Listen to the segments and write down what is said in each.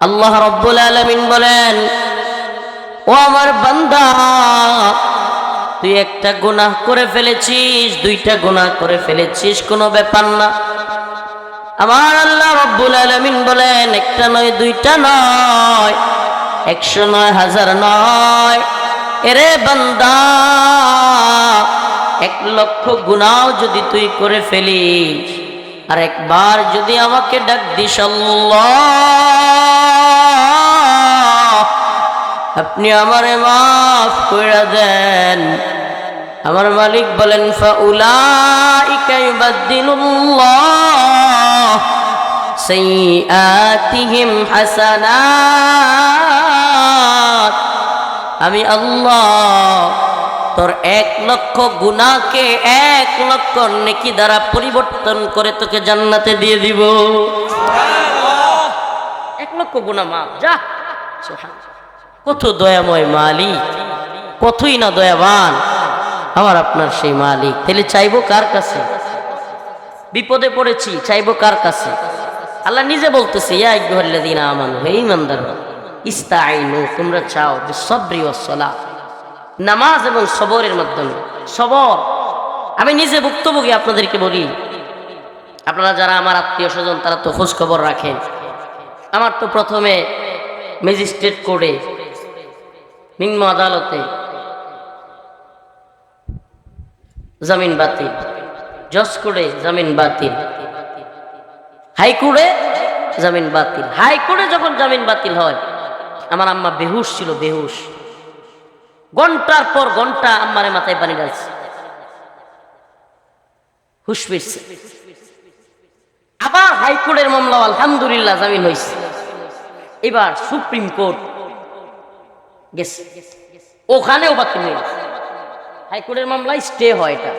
আল্লাহ রব্বুল আলমিন বলেন, ও আমার বান্দা, তুই একটা গুনাহ করে ফেলেছিস, দুইটা গুনাহ করে ফেলেছিস, কোনো ব্যাপার না। আমার আল্লাহ রব্বুল আলমিন বলেন, একটা নয়, দুইটা নয়, একশো নয়, হাজার নয়। এরে বান্দা, এক লক্ষ গুনাও যদি তুই করে ফেলিস, আর একবার যদি আমাকে ডাক দিস আল্লাহ আপনি আমারে মাফ করে দেন। আমার মালিক বলেন হাসানাত। আমি আল্লাহ তোর এক লক্ষ গুনাহকে এক লক্ষ নেকি দ্বারা পরিবর্তন করে তোকে জান্নাতে দিয়ে দিব। এক লক্ষ গুনাহ মাফ যা। কত দয়াময় মালিক, কতই না দয়াবান। আমার আপনার সেই মালিক, তাহলে চাইব কার কাছে? বিপদে পড়েছি, চাইব কার কাছে? আল্লাহ নিজে বলতেছে, ইয়া আইয়ুহাল্লাযীনা আমানু, হে ঈমানদার ইস্তাঈনু, তোমরা চাও, বিসবরি ওয়াসসালাহ নামাজ এবং সবরের মাধ্যমে, সবর। আমি নিজে ভুক্তভোগী আপনাদেরকে বলি, আপনারা যারা আমার আত্মীয় স্বজন, তারা তো খোঁজ খবর রাখেন। আমার তো প্রথমে ম্যাজিস্ট্রেট কোর্টে নিম্ন আদালতে জামিন বাতিল, জজ কোর্টে জামিন বাতিল, হাইকোর্টে জামিন বাতিল। হাইকোর্টে যখন জামিন বাতিল হয়, আমার আম্মা বেহুশ ছিল, বেহুশ। ঘণ্টার পর ঘণ্টা আম্মারে মাথায় পানি ঢালছে। হুশ ফিরছে। আবার হাইকোর্টের মামলা আলহামদুলিল্লাহ জামিন হয়েছে এবার সুপ্রিম কোর্ট গেছে। ওখানেও বাতিল হয়ে গেছে। হাইকোর্টের মামলায় স্টে হয় এটা।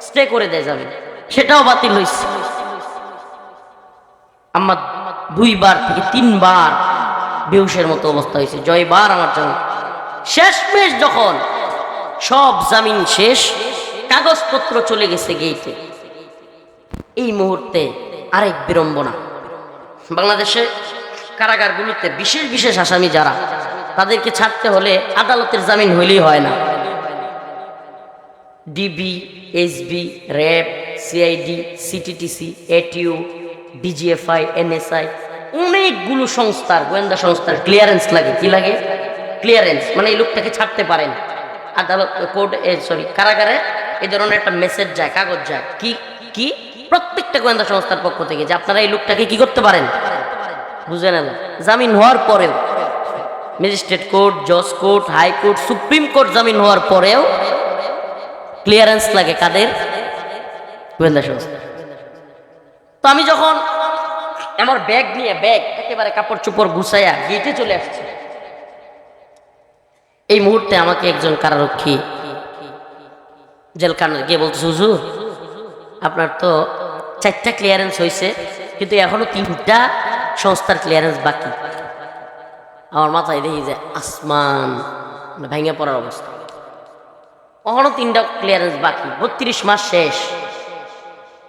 স্টে করে দেয় যাবে সেটাও বাতিল হয়েছে। আমার দুইবার থেকে তিনবার বেহুশের মতো অবস্থা হয়েছে। জয়বার আমার জন্য। শেষ মেশ যখন সব জামিন শেষ, কাগজপত্র চলে গেছে গেইটে। এই মুহূর্তে আরেক বিড়ম্বনা। বাংলাদেশে কারাগারগুলোতে বিশেষ বিশেষ আসামি যারা তাদেরকে ছাড়তে হলে আদালতের জামিন হইলেই হয় না। DB SB RAB CID CTTC ATU DGFI NSI অনেকগুলো সংস্থার, গোয়েন্দা সংস্থার ক্লিয়ারেন্স লাগে। কি লাগে? ক্লিয়ারেন্স মানে এই লোকটাকে ছাড়তে পারেন। আদালত, কোর্ট সরি কারাগারে এই ধরনের একটা মেসেজ যায়, কাগজ যায়। কি কি? প্রত্যেকটা গোয়েন্দা সংস্থার পক্ষ থেকে যে আপনারা এই লোকটাকে কি করতে পারেন? বুঝে নেন। জামিন হওয়ার পরেও ম্যাজিস্ট্রেট কোর্ট, জজ court high court supreme court জামিন হওয়ার পরেও ক্লিয়ারেন্স লাগে কাদের? গোয়েন্দা সংস্থা। তো আমি যখন আমার ব্যাগ নিয়ে, ব্যাগ, একেবারে কাপড় চোপড় গুছাইয়া গেটে চলে আসছি, এই মুহূর্তে আমাকে একজন কারারক্ষী জেলখানা গিয়ে বলতেছে, হুজুর, আপনার তো চারটা ক্লিয়ারেন্স হয়েছে কিন্তু এখনও তিনটা সংস্থার ক্লিয়ারেন্স বাকি। আমার মাথায় দেখি যে আসমান মানে ভেঙে পড়ার অবস্থা। এখনও তিনটা ক্লিয়ারেন্স বাকি, বত্রিশ মাস শেষ।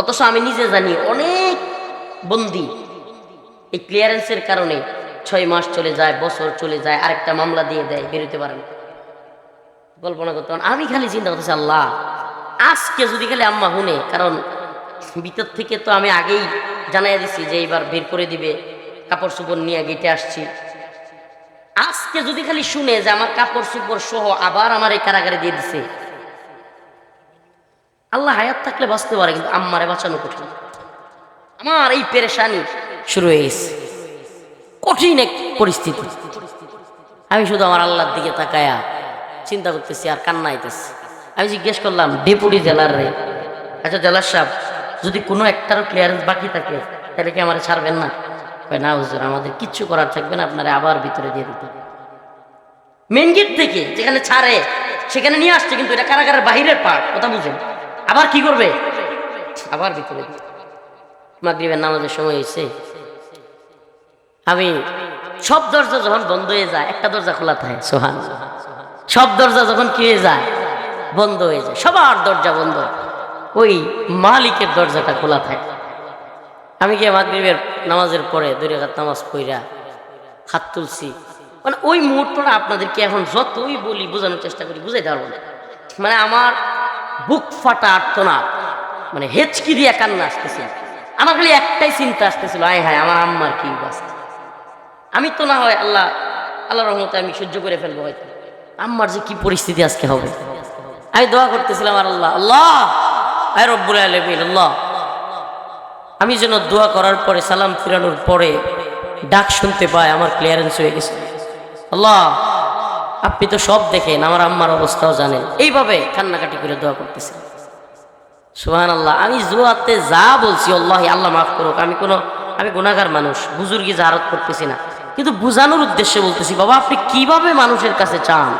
অথচ আমি নিজে জানি অনেক বন্দি। এই ক্লিয়ারেন্সের কারণে ছয় মাস চলে যায়, বছর চলে যায়, আরেকটা মামলা দিয়ে দেয় বেরোতে পারেন কল্পনা করতে। আমি খালি চিন্তা করতেছি, আল্লাহ, আজকে যদি খালি আম্মা হুনে কারণ ভিতর থেকে তো আমি আগেই জানাই দিছি যে এইবার বের করে দিবে কাপড় চোপড় নিয়ে গেটে আসছি। আজকে যদি খালি শুনে যে আমার কাপড় চোপড় সহ আবার আমার এই কারাগারে দিয়ে দিছে। আল্লাহ হায়াত থাকলে বাঁচতে পারে, কিন্তু আম্মারে বাঁচানো কঠিন। আমার এই পেরেশানি শুরু হয়ে গেছে। কঠিন এক পরিস্থিতি। আমি শুধু আমার আল্লাহর দিকে তাকায়া চিন্তা করতেছি, আর কান্না আইতেছি আমি জিজ্ঞেস করলাম, ডেপুটি জেলার রে? আচ্ছা জেলার সাহেব, যদি কোনো একটারও ক্লিয়ারেন্স বাকি থাকে, তাহলে কি আমার ছাড়বেন না? না, হুজুর, আমাদের কিচ্ছু করার থাকবে না, আপনারা আবার ভিতরে দিয়ে দিতে। মেন গেট থেকে যেখানে ছাড়ে, সেখানে নিয়ে আসছে, কিন্তু এটা কারাগারের বাহিরের পার্ট কথা বুঝেন? আবার কি করবে? আবার ভিতরে মাগরিবের নামাজের সময় হয়েছে। আমি, সব দরজা যখন বন্ধ হয়ে যায়, একটা দরজা খোলা থাকে, সোহান। সব দরজা যখন কি হয়ে যায়, বন্ধ হয়ে যায়, সবার দরজা বন্ধ। ওই মালিকের দরজাটা খোলা থাকে। আমি গিয়ে মাগরিবের নামাজের পরে দুই রেখাত নামাজ পইরা হাত তুলছি? মানে ওই মুহূর্তটা আপনাদেরকে এখন যতই বলি বোঝানোর চেষ্টা করি, বুঝাইতে পারব না। মানে আমার বুক ফাটা আর্তনাদ। মানে হেচকি দিয়ে কান্না আসতেছিল আমার খালি একটাই চিন্তা আসতেছিল, আয় হায়, আমার আম্মার কি বাস্তা আমি তো না হয় আল্লাহ আল্লাহ রহমতে আমি সহ্য করে ফেলব হয়তো। আম্মার যে কি পরিস্থিতি আজকে হবে? আমি দোয়া করতেছিলাম আর আল্লাহ আল্লাহ, আয় রব্বুল আলমিন, আল্লাহ। আমি যেন দোয়া করার পরে, সালাম ফিরানোর পরে ডাক শুনতে পাই, আমার ক্লিয়ারেন্স হয়ে গেছে। আল্লাহ, আপনি তো সব দেখেন, আমার আম্মার অবস্থাও জানেন। এইভাবে কান্নাকাটি করে দোয়া করতেছি। সুহান আল্লাহ আমি জোয়াতে যা বলছি, আল্লাহ আল্লাহ মাফ করুক, আমি কোনো, আমি গুণাগার মানুষ, বুজুর্গি জাহারত করতেছি না। কিন্তু বুঝানোর উদ্দেশ্যে বলতেছি, বাবা, আপনি কীভাবে মানুষের কাছে চান?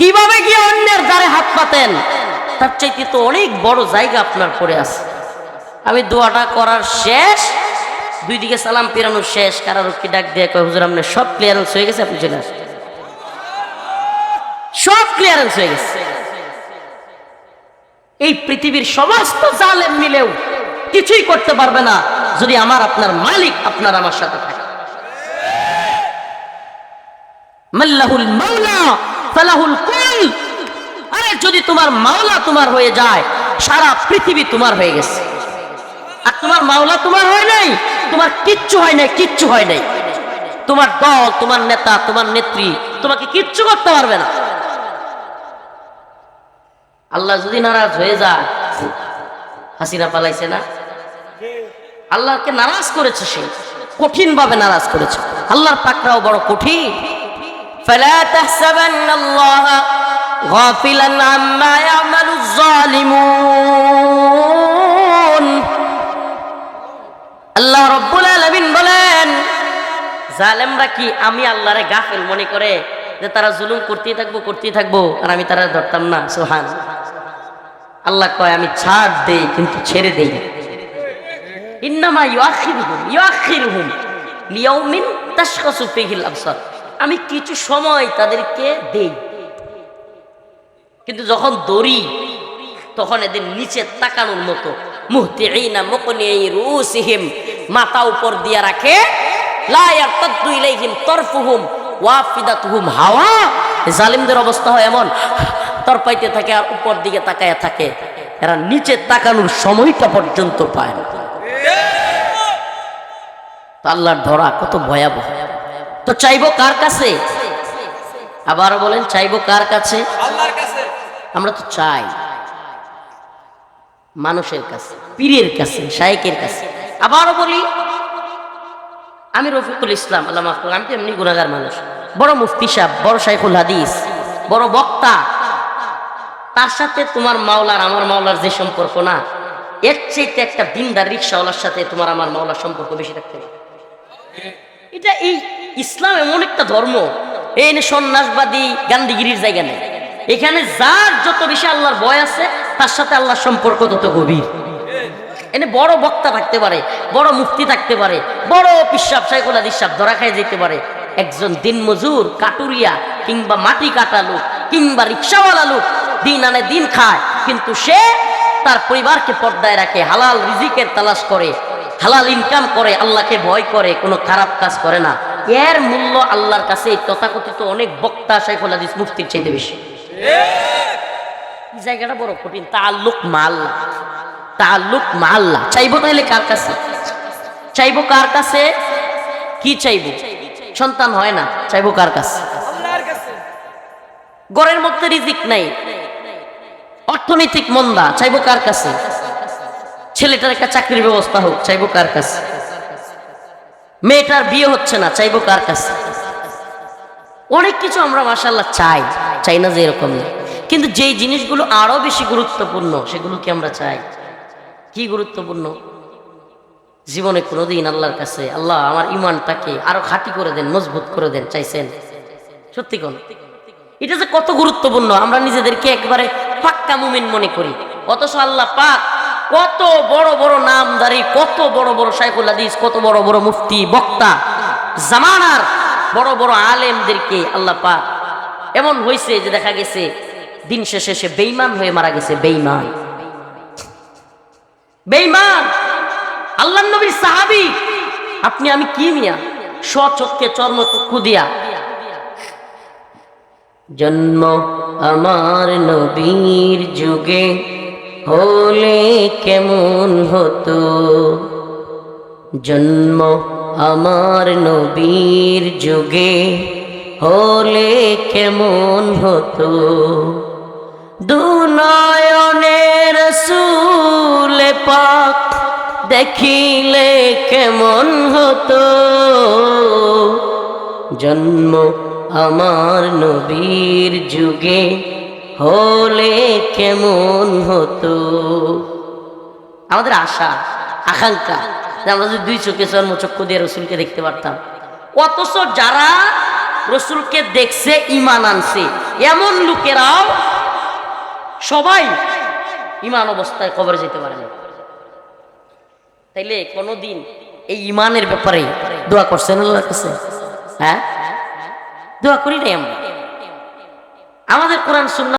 কীভাবে গিয়ে অন্যের দ্বারে হাত পাতেন তার চাইতে তো অনেক বড় জায়গা আপনার পড়ে আছে। আমি দোয়াটা করার শেষ, দুই দিকে সালাম পেরানোর শেষ কারারক্ষী ডাক দিয়ে কয়, হুজুর, আপনার সব ক্লিয়ারেন্স হয়ে গেছে, আপনি চলে আসেন। সব ক্লিয়ারেন্স হয়ে গেছে। এই পৃথিবীর সমস্ত জালেম মিলেও কিছুই করতে পারবে না যদি আমার, আপনার মালিক আপনার আমার সাথে থাকে। মাল্লাহুল মাওলা, ফালাহুল কুল। আরে যদি তোমার মাওলা তোমার হয়ে যায়, সারা পৃথিবী তোমার হয়ে গেছে। আর তোমার মাওলা তোমার হয় নাই তোমার কিচ্ছু হয় নাই কিচ্ছু হয় নাই তোমার দল তোমার নেতা তোমার নেত্রী তোমাকে কিচ্ছু করতে পারবে না আল্লাহ যদি নারাজ হয়ে যায় হাসিনা পালাইছে না আল্লাহকে নারাজ করেছে সে কঠিন ভাবে নারাজ করেছে আল্লাহর পাকড়াও বড় কঠিন فلا تحسبن الله غافلا عما يعمل الظالمون আল্লাহ রব্বুল আলামিন বলেন, জালেমরা কি আমি আল্লাহরে গাফেল মনে করে যে তারা জুলুম করতেই থাকব করতেই থাকব, আর আমি তারা ধরতাম না? সোহান আল্লাহ কয়, আমি ছাড় দেই, কিন্তু ছেড়ে দেই। ইন্নামা ইউআখিরুহুম ইউআখিরুহুম লিয়াউমিন তাশখাসু ফীহিল আবসার। আমি কিছু সময় তাদেরকে দেই, কিন্তু যখন দড়ি, তখন এদের নিচে তাকানোর মতো। মুহতিঈনা মুকনিই রুসিহিম মাথা উপর দিয়ে রাখে লা ইয়ারতাদ্দু ইলাইহিম তরফুহুম ওয়াফিদাতুহুম হাওয়া। জালিমদের অবস্থা হয় এমন তরপাইতে থাকে আর উপর দিকে তাকায়া থাকে। এরা নিচে তাকানোর সময়টা পর্যন্ত পায় না। আল্লাহর ধরা কত ভয়াবহ। তো চাইব কার কাছে? আবার বলেন চাইব কার কাছে। আমরা তো চাই। মানুষের কাছে, পীরের কাছে, শায়েকের কাছে। আবারও বলি, আমি রফিকুল ইসলাম, আল্লাহ আমি তো এমনি গুণাগার মানুষ। বড় মুফতি সাহেব, বড় শাইখুল হাদিস, বড় বক্তা। তার সাথে তোমার মাওলার, আমার মাওলার যে সম্পর্ক না, এর চাইতে একটা দিনদার রিক্সাওয়ালার সাথে তোমার আমার মাওলার সম্পর্ক বেশি থাকতে এটা এই ইসলাম এমন একটা ধর্ম, এই সন্ন্যাসবাদী গান্ধীগিরির জায়গা নেই। এখানে যার যত বেশি আল্লাহর ভয় আছে তার সাথে আল্লাহর সম্পর্ক তত গভীর। এনে বড় বক্তা থাকতে পারে, বড় মুক্তি থাকতে পারে, বড় পিসাব সাইকুল আদিসাব ধরা খাই যেতে পারে। একজন দিনমজুর কাটুরিয়া, কিংবা মাটি কাটা লোক, কিংবা রিক্সাওয়ালা লোক, দিন আনে দিন খায়। কিন্তু সে তার পরিবারকে পর্দায় রাখে, হালাল রিজিকের তালাশ করে, হালাল ইনকাম করে, আল্লাহকে ভয় করে, কোনো খারাপ কাজ করে না। এর মূল্য আল্লাহর কাছে তথাকথিত অনেক বক্তা, সাইকুল আদিস মুফতির চাইতে বেশি। জায়গাটা বড় কঠিন। তাল্লুক মাল্লা তাল্লুক মাল্লা চাইব তাহলে কার কাছে? চাইব কার কাছে? কি চাইব? সন্তান হয় না চাইব কার কাছে? কাছে। গড়ের মধ্যে রিজিক নাই। অর্থনৈতিক মন্দা চাইব কার কাছে? ছেলেটার একটা চাকরির ব্যবস্থা হোক চাইব কার কাছে? মেয়েটার বিয়ে হচ্ছে না চাইব কার কাছে? অনেক কিছু আমরা মাসাল্লাহ চাই চাই না যে এরকম না। কিন্তু যেই জিনিসগুলো আরও বেশি গুরুত্বপূর্ণ, সেগুলো কি আমরা চাই? কি গুরুত্বপূর্ণ? জীবনে কোনোদিন আল্লাহর কাছে, আল্লাহ আমার ইমানটাকে আরও খাঁটি করে দেন, মজবুত করে দেন, চাইছেন? সত্যি কোন? এটা যে কত গুরুত্বপূর্ণ, আমরা নিজেদেরকে একবারে পাক্কা মুমিন মনে করি। অথচ আল্লাহ পাক কত বড় বড় নামদারি, কত বড় বড় শাইখুল হাদিস, কত বড় বড় মুফতি, বক্তা, জামানার বড় বড় আলেমদেরকে আল্লাহ পাক এমন হয়েছে যে দেখা গেছে দিন শেষে সে বেইমান হয়ে মারা গেছে বেইমান বেইমান আল্লাহ নবীর সাহাবি। আপনি আমি কি মিয়া? স্বচক্ষে চর্মচক্ষু দিয়া। জন্ম আমার নবীর যুগে হলে কেমন হতো? জন্ম আমার নবীর যুগে হলে কেমন হতো? দুনয়নের সুলে পাক দেখিলে কেমন হতো? জন্ম আমার নবীর যুগে হলে কেমন হতো? আমাদের আশা, আকাঙ্ক্ষা আমরা যদি দুই চোখে চর্ম চক্ষু দিয়ে রসুলকে দেখতে পারতাম। অথচ যারা রসুলকে দেখছে ইমান আনছে, এমন লোকেরাও সবাই ইমান অবস্থায় কবরে যেতে পারে না। তাইলে কোনোদিন এই ইমানের ব্যাপারে দোয়া করছেন আল্লাহর কাছে? হ্যাঁ? দোয়া করি নাই আমরা? আমাদের কোরআন, সুন্নাহ